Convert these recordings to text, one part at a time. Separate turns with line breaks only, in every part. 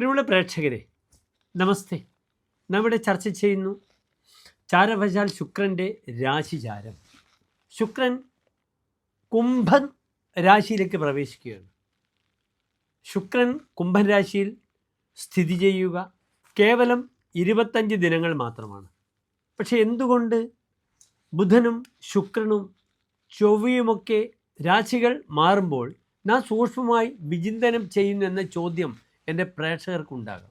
പ്രിയമുള്ള പ്രേക്ഷകരെ നമസ്തേ. നമ്മുടെ ചർച്ച ചെയ്യുന്നു ചാരവശാൽ ശുക്രന്റെ രാശിചാരം. ശുക്രൻ കുംഭൻ രാശിയിലേക്ക് പ്രവേശിക്കുകയാണ്. ശുക്രൻ കുംഭൻ രാശിയിൽ സ്ഥിതി ചെയ്യുക കേവലം ഇരുപത്തഞ്ച് ദിനങ്ങൾ മാത്രമാണ്. പക്ഷേ എന്തുകൊണ്ട് ബുധനും ശുക്രനും ചൊവ്വയുമൊക്കെ രാശികൾ മാറുമ്പോൾ നാം സൂക്ഷ്മമായി വിചിന്തനം ചെയ്യുന്നു എന്ന ചോദ്യം എന്റെ പ്രേക്ഷകർക്കുണ്ടാകാം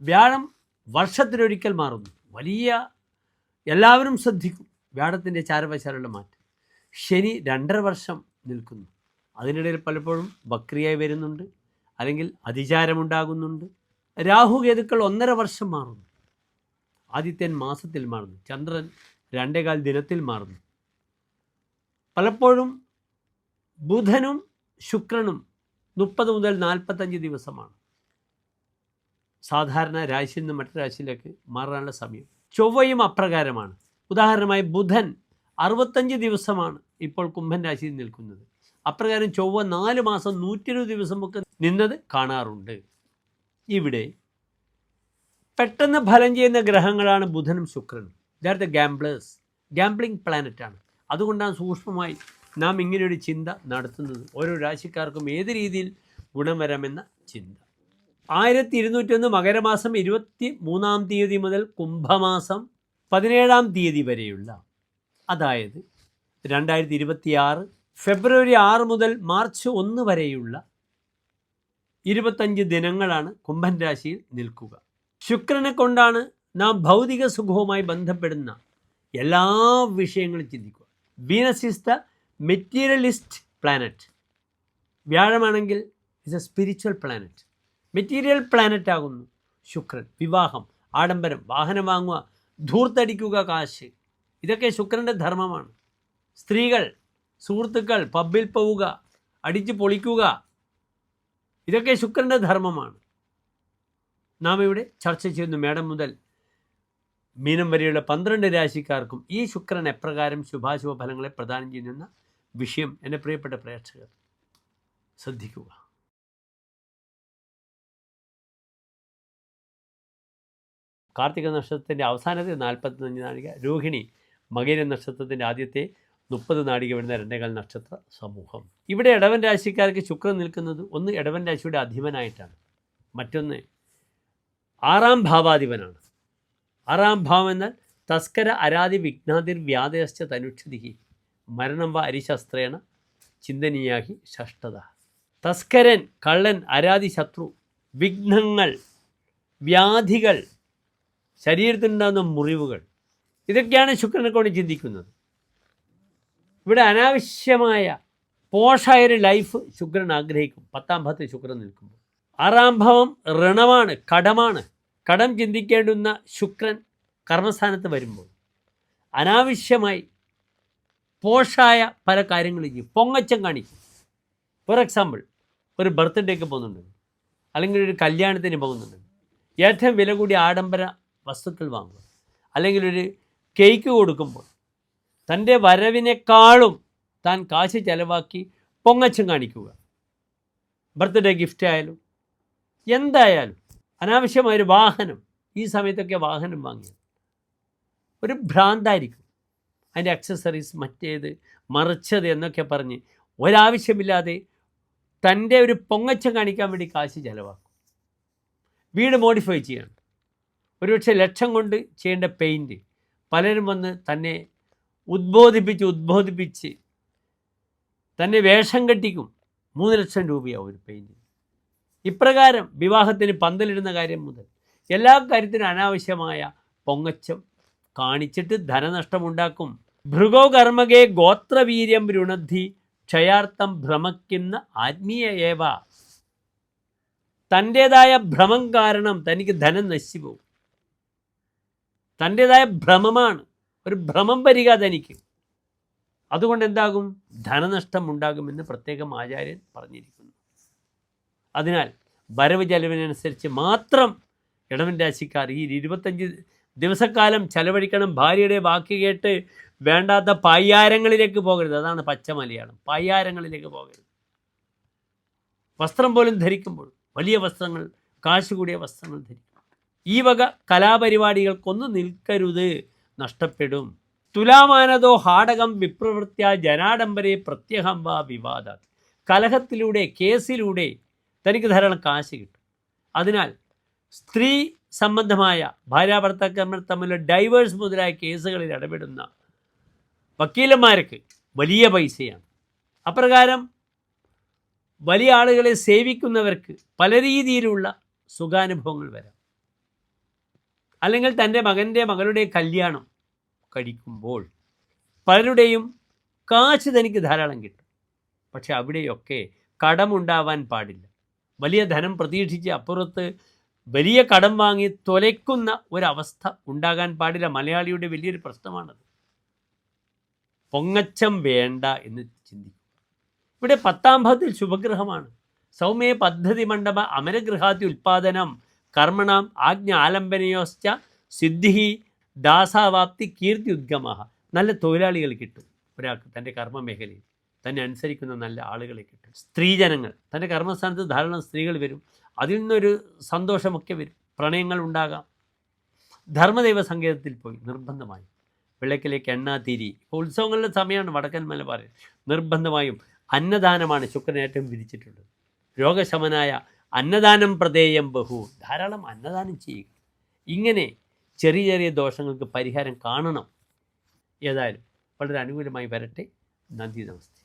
വ്യാഴം വർഷത്തിലൊരിക്കൽ മാറുന്നു. വലിയ എല്ലാവരും ശ്രദ്ധിക്കും. വ്യാഴത്തിന്റെ ചാരവശാലുള്ള മാറ്റം. ശനി രണ്ടര വർഷം നിൽക്കുന്നു. അതിനിടയിൽ പലപ്പോഴും ബക്രിയായി വരുന്നുണ്ട്. അല്ലെങ്കിൽ അതിചാരമുണ്ടാകുന്നുണ്ട്. രാഹുകേതുക്കൾ ഒന്നര വർഷം മാറുന്നു. ആദിത്യൻ മാസത്തിൽ മാറുന്നു. ചന്ദ്രൻ രണ്ടേകാൽ ദിനത്തിൽ മാറുന്നു. പലപ്പോഴും ബുധനും ശുക്രനും മുപ്പത് മുതൽ നാൽപ്പത്തഞ്ച് ദിവസമാണ്. സാധാരണ രാശിയിൽ നിന്ന് മറ്റു രാശിയിലേക്ക് മാറാനുള്ള സമയം. ചൊവ്വയും അപ്രകാരമാണ്. ഉദാഹരണമായി ബുധൻ അറുപത്തഞ്ച് ദിവസമാണ് ഇപ്പോൾ കുംഭൻ രാശിയിൽ നിൽക്കുന്നത്. അപ്രകാരം ചൊവ്വ നാല് മാസം നൂറ്റി ഇരുപത് ദിവസമൊക്കെ നിന്നത് കാണാറുണ്ട്. ഇവിടെ പെട്ടെന്ന് ഫലം ചെയ്യുന്ന ഗ്രഹങ്ങളാണ് ബുധനും ശുക്രനും. ഇതാർത്ത ഗാംബ്ലേഴ്സ് ഗാംബ്ലിംഗ് പ്ലാനറ്റാണ് അതുകൊണ്ടാണ് സൂക്ഷ്മമായി നാം ഇങ്ങനെയൊരു ചിന്ത നടത്തുന്നത്. ഓരോ രാശിക്കാർക്കും ഏത് രീതിയിൽ ഗുണം വരാമെന്ന ചിന്ത. ആയിരത്തി ഇരുന്നൂറ്റൊന്ന് മകരമാസം ഇരുപത്തി മൂന്നാം തീയതി മുതൽ കുംഭമാസം പതിനേഴാം തീയതി വരെയുള്ള അതായത് രണ്ടായിരത്തി ഇരുപത്തിയാറ് ഫെബ്രുവരി ആറ് മുതൽ മാർച്ച് ഒന്ന് വരെയുള്ള ഇരുപത്തഞ്ച് ദിനങ്ങളാണ് കുംഭൻ രാശിയിൽ നിൽക്കുക. ശുക്രനെ കൊണ്ടാണ് നാം ഭൗതിക സുഖവുമായി ബന്ധപ്പെടുന്ന എല്ലാ വിഷയങ്ങളും ചിന്തിക്കുക. Venus is the materialist planet വ്യാഴമാണെങ്കിൽ is a spiritual planet material planet ആകുന്നു. ശുക്രൻ വിവാഹം ആഡംബരം വാഹനം വാങ്ങുക ധൂർത്തടിക്കുക കാശ്. ഇതൊക്കെ ശുക്രന്റെ ധർമ്മമാണ്. സ്ത്രീകൾ സുഹൃത്തുക്കൾ പബ്ബിൽ പോവുക അടിച്ചു പൊളിക്കുക. ഇതൊക്കെ ശുക്രന്റെ ധർമ്മമാണ്. നാം ഇവിടെ ചർച്ച ചെയ്യുന്നു മേഡം മുതൽ മീനം വരെയുള്ള പന്ത്രണ്ട് രാശിക്കാർക്കും ഈ ശുക്രൻ എപ്രകാരം ശുഭാശുഭ ഫലങ്ങളെ പ്രദാനം ചെയ്യുന്ന വിഷയം എന്റെ പ്രിയപ്പെട്ട പ്രേക്ഷകർ ശ്രദ്ധിക്കുക. കാർത്തിക നക്ഷത്രത്തിന്റെ അവസാനത്തെ നാൽപ്പത്തഞ്ച് നാഴിക രോഹിണി മകേര നക്ഷത്രത്തിന്റെ ആദ്യത്തെ മുപ്പത് നാഴിക വരുന്ന രണ്ടേകാൽ നക്ഷത്ര സമൂഹം. ഇവിടെ ഇടവൻ രാശിക്കാർക്ക് ശുക്രൻ നിൽക്കുന്നത് ഒന്ന് ഇടവൻ രാശിയുടെ അധിപനായിട്ടാണ്. മറ്റൊന്ന് ആറാം ഭാവാധിപനാണ്. ആറാം ഭാവം എന്നാൽ തസ്കര അരാതി വിഘ്നാതിർ വ്യാധയശ്ച തനുക്ഷതി മരണം വ അരിശസ്ത്രേണ ചിന്തനീയാഹി ഷഷ്ടത തസ്കരൻ കള്ളൻ അരാതി ശത്രു വിഘ്നങ്ങൾ വ്യാധികൾ ശരീരത്തിനുണ്ടാകുന്ന മുറിവുകൾ ഇതൊക്കെയാണ് ശുക്രനെ കൊണ്ട് ചിന്തിക്കുന്നത്. ഇവിടെ അനാവശ്യമായ പോഷായൊരു ലൈഫ് ശുക്രൻ ആഗ്രഹിക്കും. പത്താം ഭാഗത്ത് ശുക്രൻ നിൽക്കുമ്പോൾ. ആറാം ഭാവം ഋണമാണ് കടമാണ്. കടം ചിന്തിക്കേണ്ടുന്ന ശുക്രൻ കർമ്മസ്ഥാനത്ത് വരുമ്പോൾ അനാവശ്യമായി പോഷായ പല കാര്യങ്ങളും ചെയ്യും. പൊങ്ങച്ചം കാണിക്കും ഫോർ എക്സാമ്പിൾ ഒരു ബർത്ത്ഡേക്ക് പോകുന്നുണ്ട്. അല്ലെങ്കിൽ ഒരു കല്യാണത്തിന് പോകുന്നുണ്ട്. ഏറ്റവും വില കൂടിയ ആഡംബര വസ്തുക്കൾ വാങ്ങുക. അല്ലെങ്കിൽ ഒരു കേക്ക് കൊടുക്കുമ്പോൾ തന്റെ വരവിനേക്കാളും താൻ കാശ് ചിലവാക്കി പൊങ്ങച്ചം കാണിക്കുക. ബർത്ത്ഡേ ഗിഫ്റ്റ് ആയാലും എന്തായാലും അനാവശ്യമായൊരു വാഹനം ഈ സമയത്തൊക്കെ വാഹനം വാങ്ങിയത് ഒരു ഭ്രാന്തായിരിക്കും. അതിന്റെ അക്സസറീസ് മറ്റേത് മറിച്ചത് എന്നൊക്കെ പറഞ്ഞ് ഒരാവശ്യമില്ലാതെ തന്റെ ഒരു പൊങ്ങച്ചം കാണിക്കാൻ വേണ്ടി കാശ് ചിലവാക്കും. വീട് മോഡിഫൈ ചെയ്യണം. ഒരുപക്ഷെ ലക്ഷം കൊണ്ട് ചെയ്യേണ്ട പെയിന്റ് പലരും വന്ന് തന്നെ ഉദ്ബോധിപ്പിച്ച് ഉദ്ബോധിപ്പിച്ച് തന്നെ വേഷം കെട്ടിക്കും. മൂന്ന് ലക്ഷം രൂപയാവും ഒരു പെയിന്റ് ഇപ്രകാരം വിവാഹത്തിന് പന്തലിടുന്ന കാര്യം മുതൽ എല്ലാ കാര്യത്തിനും അനാവശ്യമായ പൊങ്ങച്ചം കാണിച്ചിട്ട് ധനനഷ്ടമുണ്ടാക്കും. ഭൃഗോ ഗോത്രവീര്യം രുണദ്ധി ക്ഷയാർത്ഥം ഭ്രമക്കുന്ന ആത്മീയേവ തന്റേതായ ഭ്രമം കാരണം തനിക്ക് ധനം നശിച്ചു പോകും തന്റേതായ ഭ്രമമാണ്. ഒരു ഭ്രമം വരിക തനിക്ക്. അതുകൊണ്ട് എന്താകും? ധനനഷ്ടം ഉണ്ടാകുമെന്ന് പ്രത്യേകം ആചാര്യൻ പറഞ്ഞിരിക്കുന്നു. അതിനാൽ വരവ് ചെലവിനനുസരിച്ച് മാത്രം ഇടവൻ രാശിക്കാർ ഈ ഇരുപത്തഞ്ച് ദിവസക്കാലം ചെലവഴിക്കണം. ഭാര്യയുടെ വാക്ക് കേട്ട് വേണ്ടാത്ത പയ്യാരങ്ങളിലേക്ക് പോകരുത്. അതാണ് പച്ച മലയാളം. പയ്യാരങ്ങളിലേക്ക് പോകരുത്. വസ്ത്രം പോലും ധരിക്കുമ്പോൾ വലിയ വസ്ത്രങ്ങൾ കാശ് കൂടിയ വസ്ത്രങ്ങൾ ധരിക്കും. ഈ വക കലാപരിപാടികൾക്കൊന്നും നിൽക്കരുത്. നഷ്ടപ്പെടും. തുലാമാനതോ ഹാടകം വിപ്രവൃത്യ ജനാഡംബരെ പ്രത്യഹം വാ വിവാദ കലഹത്തിലൂടെ കേസിലൂടെ തനിക്ക് ധാരാളം കാശ് കിട്ടും. അതിനാൽ സ്ത്രീ സംബന്ധമായ ഭാര്യ തമ്മിലുള്ള ഡൈവേഴ്സ് മുതലായ കേസുകളിൽ ഇടപെടുന്ന വക്കീലന്മാർക്ക് വലിയ പൈസയാണ്. അപ്രകാരം വലിയ ആളുകളെ സേവിക്കുന്നവർക്ക് പല രീതിയിലുള്ള സുഖാനുഭവങ്ങൾ വരാം. അല്ലെങ്കിൽ തന്റെ മകന്റെ മകളുടെ കല്യാണം കഴിക്കുമ്പോൾ പലരുടെയും കാശ് തനിക്ക് ധാരാളം കിട്ടും. പക്ഷെ അവിടെയൊക്കെ കടമുണ്ടാവാൻ പാടില്ല. വലിയ ധനം പ്രതീക്ഷിച്ച് അപ്പുറത്ത് വലിയ കടം വാങ്ങി തൊലയ്ക്കുന്ന ഒരവസ്ഥ ഉണ്ടാകാൻ പാടില്ല. മലയാളിയുടെ വലിയൊരു പ്രശ്നമാണത്. പൊങ്ങച്ചം വേണ്ട എന്ന് ചിന്തിക്കും. ഇവിടെ പത്താം ഭാവത്തിൽ ശുഭഗ്രഹമാണ്. സൗമ്യ പദ്ധതി മണ്ഡപ അമരഗൃഹാതി ഉൽപാദനം കർമ്മണം ആജ്ഞ ആലംബനയോശ്ച സിദ്ധി ദാസാവാപ്തി കീർത്തി ഉദ്ഗമ നല്ല തൊഴിലാളികൾ കിട്ടും ഒരാൾക്ക് തന്റെ കർമ്മ മേഖലയിൽ തന്നെ അനുസരിക്കുന്ന നല്ല ആളുകളെ കിട്ടും. സ്ത്രീജനങ്ങൾ തന്റെ കർമ്മസ്ഥാനത്ത് ധാരാളം സ്ത്രീകൾ വരും. അതിൽ നിന്നൊരു സന്തോഷമൊക്കെ വരും. പ്രണയങ്ങൾ ഉണ്ടാകാം. ധർമ്മദൈവ സങ്കേതത്തിൽ പോയി നിർബന്ധമായും. വിളക്കിലേക്ക് എണ്ണ തിരി. ഇപ്പോൾ ഉത്സവങ്ങളുടെ സമയമാണ് വടക്കൻ മലബാറിൽ നിർബന്ധമായും അന്നദാനമാണ് ശുക്രൻ ഏറ്റവും വിധിച്ചിട്ടുള്ളത്. രോഗശമനായ അന്നദാനം പ്രദേയം ബഹു. ധാരാളം അന്നദാനം ചെയ്യുക. ഇങ്ങനെ ചെറിയ ചെറിയ ദോഷങ്ങൾക്ക് പരിഹാരം കാണണം. ഏതായാലും വളരെ അനുകൂലമായി വരട്ടെ. നന്ദി നമസ്തേ.